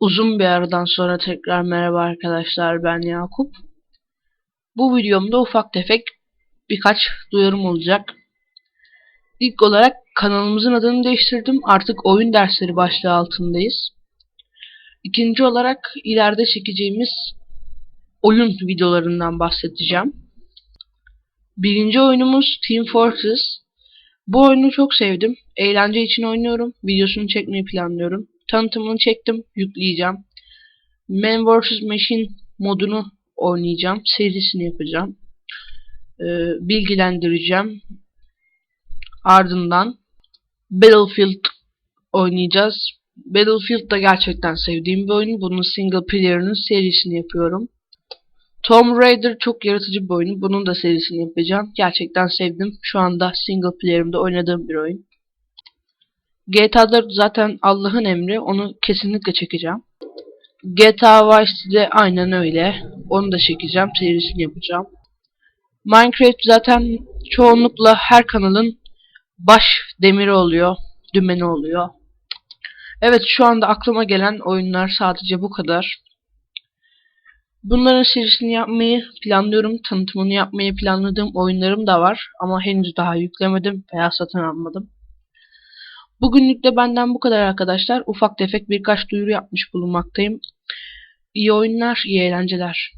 Uzun bir aradan sonra tekrar merhaba arkadaşlar ben Yakup. Bu videomda ufak tefek birkaç duyurum olacak. İlk olarak kanalımızın adını değiştirdim. Artık oyun dersleri başlığı altındayız. İkinci olarak ileride çekeceğimiz oyun videolarından bahsedeceğim. Birinci oyunumuz Team Fortress. Bu oyunu çok sevdim. Eğlence için oynuyorum. Videosunu çekmeyi planlıyorum. Tanıtımını çektim. Yükleyeceğim. Man vs. Machine modunu oynayacağım. Serisini yapacağım. Ee, bilgilendireceğim. Ardından Battlefield oynayacağız. Battlefield da gerçekten sevdiğim bir oyun. Bunun single player'ının serisini yapıyorum. Tomb Raider çok yaratıcı bir oyun. Bunun da serisini yapacağım. Gerçekten sevdim. Şu anda single player'ımda oynadığım bir oyun. GTA 4 zaten Allah'ın emri. Onu kesinlikle çekeceğim. GTA Vice City'de aynen öyle. Onu da çekeceğim. Serisini yapacağım. Minecraft zaten çoğunlukla her kanalın baş demiri oluyor. Dümeni oluyor. Evet şu anda aklıma gelen oyunlar sadece bu kadar. Bunların serisini yapmayı planlıyorum. Tanıtımını yapmayı planladığım oyunlarım da var. Ama henüz daha yüklemedim veya satın almadım. Bugünlük de benden bu kadar arkadaşlar. Ufak tefek birkaç duyuru yapmış bulunmaktayım. İyi oyunlar, iyi eğlenceler.